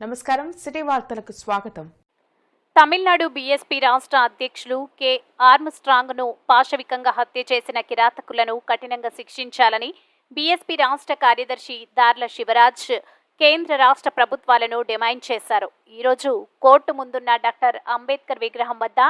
నమస్కారం. సిటీ వార్తలకు స్వాగతం. తమిళనాడు బీఎస్పీ రాష్ట్ర అధ్యక్షులు కె. ఆర్మ్స్ట్రాంగ్ను పాశవికంగా హత్య చేసిన కిరాతకులను కఠినంగా శిక్షించాలని బీఎస్పీ రాష్ట్ర కార్యదర్శి దార్ల శివరాజ్ కేంద్ర రాష్ట్ర ప్రభుత్వాలను డిమాండ్ చేశారు. ఈరోజు కోర్టు ముందున్న డాక్టర్ అంబేద్కర్ విగ్రహం వద్ద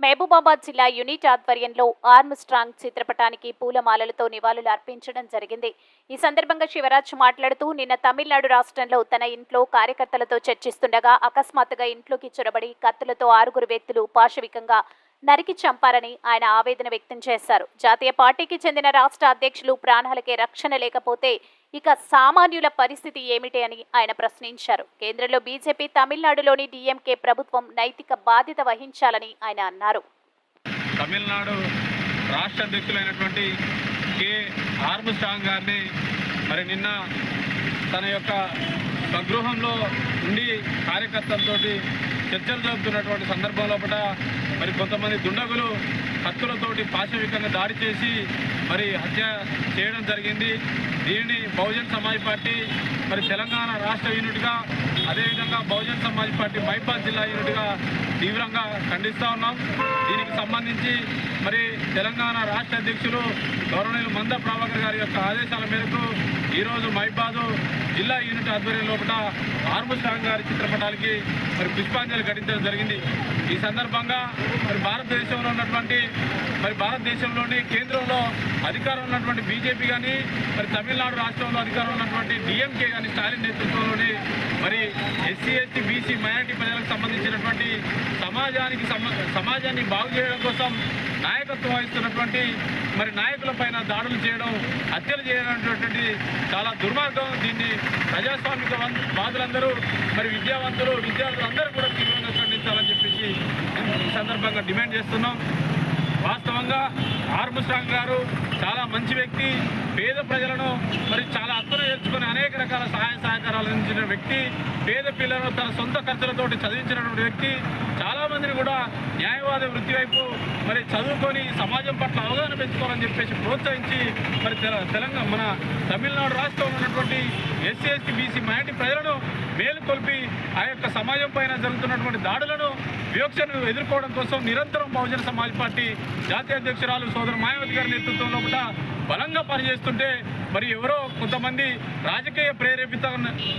మహబూబాబాద్ జిల్లా యూనిట్ ఆధ్వర్యంలో ఆర్మ్ స్ట్రాంగ్ చిత్రపటానికి పూలమాలలతో నివాళులు అర్పించడం జరిగింది. ఈ సందర్భంగా శివరాజ్ మాట్లాడుతూ నిన్న తమిళనాడు రాష్ట్రంలో తన ఇంట్లో కార్యకర్తలతో చర్చిస్తుండగా అకస్మాత్తుగా ఇంట్లోకి చొరబడి కత్తులతో ఆరుగురు వ్యక్తులు పాశవికంగా నరికి చంపారని ఆయన ఆవేదన వ్యక్తం చేశారు. జాతీయ పార్టీకి చెందిన రాష్ట్ర అధ్యక్షులు ప్రాణాలకే రక్షణ లేకపోతే ఇక సామాన్యుల పరిస్థితి ఏమిటి అని ఆయన ప్రశ్నించారు. కేంద్రంలో బీజేపీ తమిళనాడులోని డిఎంకే ప్రభుత్వం నైతిక బాధ్యత వహించాలని ఆయన అన్నారు. తమిళనాడు రాష్ట్ర అధ్యక్షులైనటువంటి కే ఆర్మ్ స్ట్రాంగ్ గారిని మరి నిన్న తన యొక్క స్వగృహంలో ఉండి కార్యకర్తలతోటి చర్చలు జరుపుతున్నటువంటి సందర్భంలో లోపల మరి కొంతమంది దుండగులు కత్తులతోటి పాశవికంగా దాడి చేసి మరి హత్య చేయడం జరిగింది. దీనిని బహుజన్ సమాజ్ పార్టీ మరి తెలంగాణ రాష్ట్ర యూనిట్గా అదేవిధంగా బహుజన్ సమాజ్ పార్టీ మైబాద్ జిల్లా యూనిట్గా తీవ్రంగా ఖండిస్తూ ఉన్నాం. దీనికి సంబంధించి మరి తెలంగాణ రాష్ట్ర అధ్యక్షులు గౌరవనీయులు మంద ప్రభాకర్ గారి యొక్క ఆదేశాల మేరకు ఈరోజు మైబాదు జిల్లా యూనిట్ ఆధ్వర్యం లోపల ఆర్మస్ట్రాంగ్ గారి చిత్రపటాలకి మరి పుష్పాంజలి ఘటించడం జరిగింది. ఈ సందర్భంగా మరి భారతదేశంలో ఉన్నటువంటి మరి భారతదేశంలోని కేంద్రంలో అధికారం ఉన్నటువంటి బీజేపీ కానీ మరి తమిళనాడు రాష్ట్రంలో అధికారం ఉన్నటువంటి డిఎంకే కానీ స్టాలిన్ నేతృత్వంలోని మరి ఎస్సీ ఎస్టీ బీసీ మైనార్టీ ప్రజలకు సంబంధించినటువంటి సమాజానికి సమాజాన్ని బాగు చేయడం కోసం నాయకత్వం వహిస్తున్నటువంటి మరి నాయకుల పైన దాడులు చేయడం హత్యలు చేయడం చాలా దుర్మార్గం. దీన్ని ప్రజాస్వామిక వాదులందరూ మరి విద్యావంతులు విద్యార్థులందరూ కూడా తీవ్రంగా ఖండించాలని చెప్పేసి ఈ సందర్భంగా డిమాండ్ చేస్తున్నాం. వాస్తవంగా ఆర్మస్ట్రాంగ్ గారు చాలా మంచి వ్యక్తి పేద ప్రజలను మరి చాలా అత్తున చేర్చుకుని అనేక రకాల సంపాదించిన వ్యక్తి పేద పిల్లలను తన సొంత ఖర్చులతోటి చదివించినటువంటి వ్యక్తి చాలామందిని కూడా న్యాయవాద వృత్తి వైపు మరి చదువుకొని సమాజం పట్ల అవగాహన పెంచుకోవాలని చెప్పేసి ప్రోత్సహించి మరి తెల- తెలంగాణ మన తమిళనాడు రాష్ట్రంలో ఉన్నటువంటి ఎస్సీ ఎస్టీ బీసీ మైనార్టీ ప్రజలను మేలుకొల్పి ఆ యొక్క సమాజం పైన జరుగుతున్నటువంటి దాడులను వివక్షను ఎదుర్కోవడం కోసం నిరంతరం బహుజన సమాజ్ పార్టీ జాతీయ అధ్యక్షురాలు సోదరు మాయావతి గారి నేతృత్వంలో కూడా బలంగా పనిచేస్తుంటే మరి ఎవరో కొంతమంది రాజకీయ ప్రేరేపిత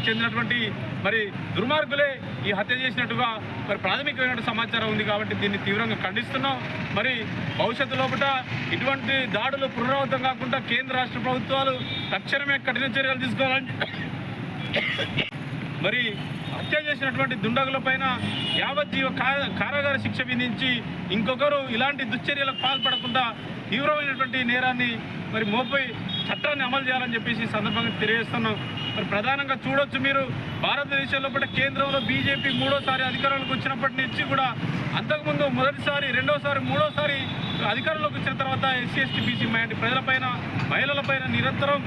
చెందినటువంటి మరి దుర్మార్గులే ఈ హత్య చేసినట్టుగా మరి ప్రాథమికమైన సమాచారం ఉంది కాబట్టి దీన్ని తీవ్రంగా ఖండిస్తున్నాం. మరి భవిష్యత్తు లోపల ఇటువంటి దాడులు పునరావృతం కాకుండా కేంద్ర రాష్ట్ర ప్రభుత్వాలు తక్షణమే కఠిన చర్యలు తీసుకోవాలని మరి హత్య చేసినటువంటి దుండగులపైన యావజ్జీవ కారాగార శిక్ష విధించి ఇంకొకరు ఇలాంటి దుశ్చర్యలకు పాల్పడకుండా తీవ్రమైనటువంటి నేరాన్ని మరి మోపై చట్టాన్ని అమలు చేయాలని చెప్పేసి ఈ సందర్భంగా తెలియజేస్తున్నాం. మరి ప్రధానంగా చూడొచ్చు మీరు భారతదేశంలో కూడా కేంద్రంలో బీజేపీ మూడోసారి అధికారంలోకి వచ్చినప్పటి నుంచి కూడా అంతకుముందు మొదటిసారి రెండోసారి మూడోసారి అధికారంలోకి వచ్చిన తర్వాత ఎస్సీ ఎస్టీ బీసీ మైనార్టీ ప్రజలపైన మహిళలపైన నిరంతరం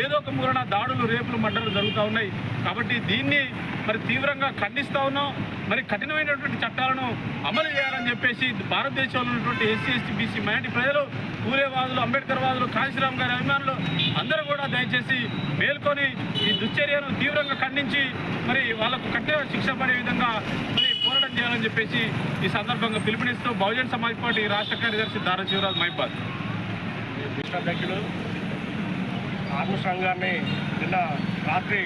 ఏదో ఒక మూలన దాడులు రేపులు మడ్డలు జరుగుతూ ఉన్నాయి. కాబట్టి దీన్ని మరి తీవ్రంగా ఖండిస్తూ ఉన్నాం. మరి కఠినమైనటువంటి చట్టాలను అమలు చేయాలని చెప్పేసి భారతదేశంలో ఉన్నటువంటి ఎస్సీ ఎస్టీ బీసీ మైనార్టీ ప్రజలు పూరేవాదులు అంబేద్కర్ వాదులు కాశీరామ్ గారి అభిమానులు అందరూ కూడా దయచేసి మేల్కొని ఈ దుశ్చర్యను తీవ్రంగా ఖండించి మరి వాళ్ళకు కఠిన శిక్ష పడే విధంగా మరి పోరాటం చేయాలని చెప్పేసి ఈ సందర్భంగా పిలుపునిస్తూ బహుజన్ సమాజ్ పార్టీ రాష్ట్ర కార్యదర్శి దారా శివరాజ్ మైపాల్ అధ్యక్షుడు ఆర్మస్ట్రాంగ్ గారిని నిన్న రాత్రి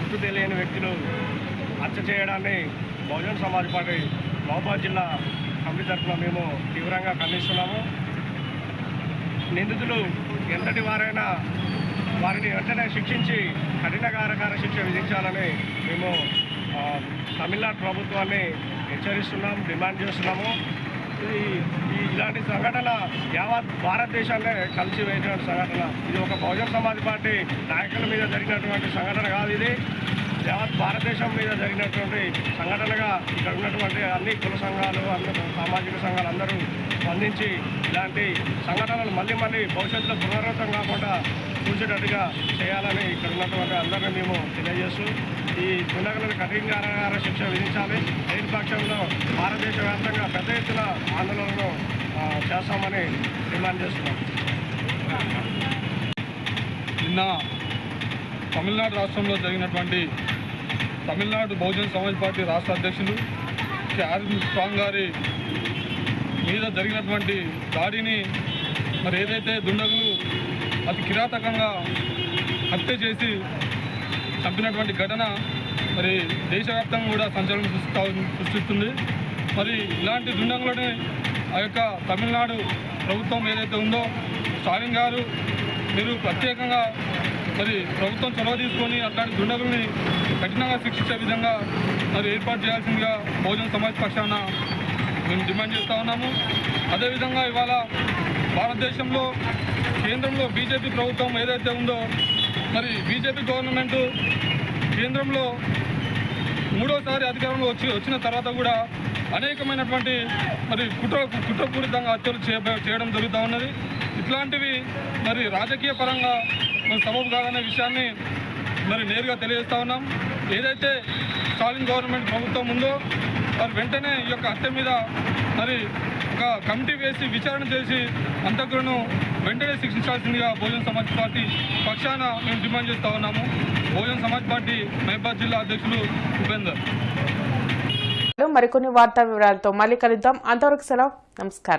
గుర్తు తెలియని వ్యక్తులు హత్య చేయడాన్ని బహుజన సమాజ్ పార్టీ మహబాద్ జిల్లా కమిటీ తరఫున మేము తీవ్రంగా ఖండిస్తున్నాము. నిందితులు ఎంతటి వారైనా వారిని వెంటనే శిక్షించి కఠిన కారకార శిక్ష విధించాలని మేము తమిళనాడు ప్రభుత్వాన్ని హెచ్చరిస్తున్నాం డిమాండ్ చేస్తున్నాము. ఈ ఈ ఇలాంటి సంఘటన యావత్ భారతదేశాన్ని కలిసి వేసినటువంటి సంఘటన. ఇది ఒక బహుజన సమాజ్ పార్టీ నాయకుల మీద జరిగినటువంటి సంఘటన కాదు ఇది. యావత్ భారతదేశం మీద జరిగినటువంటి సంఘటనగా ఇక్కడ ఉన్నటువంటి అన్ని కుల సంఘాలు అందరూ సామాజిక సంఘాలు అందరూ స్పందించి ఇలాంటి సంఘటనలు మళ్ళీ మళ్ళీ భవిష్యత్తులో పునరావృతం కాకుండా చూసేటట్టుగా చేయాలని ఇక్కడ ఉన్నటువంటి అందరినీ మేము తెలియజేస్తూ ఈ దుండగులను కఠినకార శిక్ష విధించాలి. లేని పక్షంలో భారతదేశ వ్యాప్తంగా పెద్ద ఎత్తున ఆందోళనలు చేస్తామని డిమాండ్ చేస్తున్నాం. నిన్న తమిళనాడు రాష్ట్రంలో జరిగినటువంటి తమిళనాడు బహుజన్ సమాజ్ పార్టీ రాష్ట్ర అధ్యక్షులు కె ఆర్ స్ట్రాంగ్ గారి మీద జరిగినటువంటి దాడిని మరి ఏదైతే దుండగులు అతి కిరాతకంగా హత్య చేసి చంపినటువంటి ఘటన మరి దేశవ్యాప్తంగా కూడా సంచలనం సృష్టిస్తా సృష్టిస్తుంది. మరి ఇలాంటి దుండంగులని ఆ యొక్క తమిళనాడు ప్రభుత్వం ఏదైతే ఉందో స్టాలిన్ గారు మీరు ప్రత్యేకంగా మరి ప్రభుత్వం చొరవ తీసుకొని అట్లాంటి దుండగుల్ని కఠినంగా శిక్షించే విధంగా మరి ఏర్పాటు చేయాల్సిందిగా బహుజన సమాజ్ పక్షాన మేము డిమాండ్ చేస్తూ ఉన్నాము. అదేవిధంగా ఇవాళ భారతదేశంలో కేంద్రంలో బీజేపీ ప్రభుత్వం ఏదైతే ఉందో మరి బీజేపీ గవర్నమెంట్ కేంద్రంలో మూడోసారి అధికారంలో వచ్చి వచ్చిన తర్వాత కూడా అనేకమైనటువంటి మరి కుట్ర కుట్రపూరితంగా హత్యలు చేయడం జరుగుతూ ఉన్నది. ఇట్లాంటివి మరి రాజకీయ పరంగా మరి సబబు కాదనే విషయాన్ని మరి నేరుగా తెలియజేస్తా ఉన్నాం. ఏదైతే స్టాలిన్ గవర్నమెంట్ ప్రభుత్వం ఉందో మరి వెంటనే ఈ యొక్క హత్య మీద మరి ఒక కమిటీ వేసి విచారణ చేసి అంతకులను వెంటనే శిక్షించాల్సిందిగా బహుజన్ సమాజ్ పార్టీ పక్షాన మేము డిమాండ్ చేస్తూ ఉన్నాము. బహుజన్ సమాజ్ పార్టీ మహిబాద్ జిల్లా అధ్యక్షులు ఉపేందర్. మరికొన్ని వార్తా వివరాలతో మళ్ళీ కలుద్దాం. అంతవరకు సెలవు. నమస్కారం.